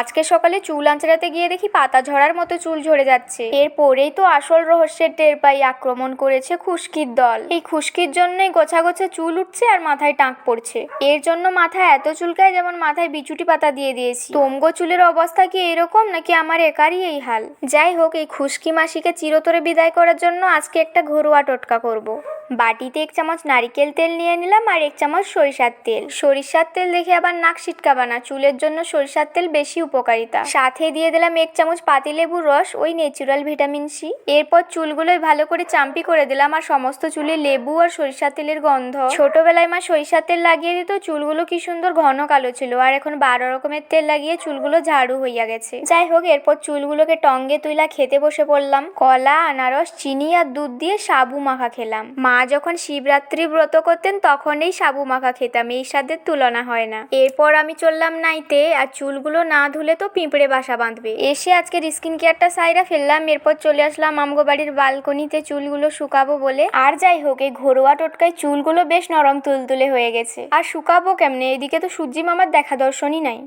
আজকে সকালে চুল আঁচড়াতে গিয়ে দেখি পাতা ঝরার মতো চুল ঝরে যাচ্ছে। এরপরেই তো আসল রহস্যের টের পাই, আক্রমণ করেছে খুশকির দল। এই খুশকির জন্যই গোছা গোছা চুল উঠছে আর মাথায় টাঁক পড়ছে। এর জন্য মাথায় এত চুলকায় যেমন মাথায় বিচুটি পাতা দিয়ে দিয়েছি। তোমগো চুলের অবস্থা কি এরকম নাকি আমার একারই এই হাল? যাই হোক, এই খুশকি মাসিকে চিরতরে বিদায় করার জন্য আজকে একটা ঘরোয়া টোটকা করব। বাটিতে এক চামচ নারিকেল তেল নিয়ে নিলাম আর এক চামচ সরিষার তেল। সরিষার তেল দেখে আবার নাক ছিটকাবা না, চুলের জন্য সরিষার তেল বেশি উপকারিতা। সাথে দিয়ে দিলাম এক চামচ পাতিলেবুর রস, ওই ন্যাচুরাল ভিটামিন সি এরপর চুলগুলোই ভালো করে চাম্পি করে দিলাম আর সমস্ত চুলে লেবু আর সরিষার তেলের গন্ধ। ছোটবেলায় মা সরিষার তেল লাগিয়ে দিত, চুলগুলো কি সুন্দর ঘন কালো ছিল আর এখন বারো রকমের তেল লাগিয়ে চুলগুলো ঝাড়ু হইয়া গেছে। যাই হোক, এরপর চুলগুলোকে টঙ্গে তুইলা খেতে বসে পড়লাম। কলা, আনারস, চিনি আর দুধ দিয়ে সাবু মাখা খেলাম। মা যখন শিবরাত্রি ব্রত করতেন তখন এই সাবু মাখা খেতাম। এই স্বাদের তুলনা হয় না। এরপর আমি চললাম নাইতে, আর চুলগুলো না ধুলে তো পিঁপড়ে বাসা বাঁধবে। এসে আজকের স্কিন কেয়ারটা সাইরা ফেললাম। এরপর চলে আসলাম আমগো বাড়ির বালকনিতে চুলগুলো শুকাবো বলে। আর যাই হোক, এই ঘরোয়া টোটকায় চুলগুলো বেশ নরম তুলতুলে হয়ে গেছে। আর শুকাবো কেমনে? এদিকে তো সূর্যি মামার দেখা দর্শনই নাই।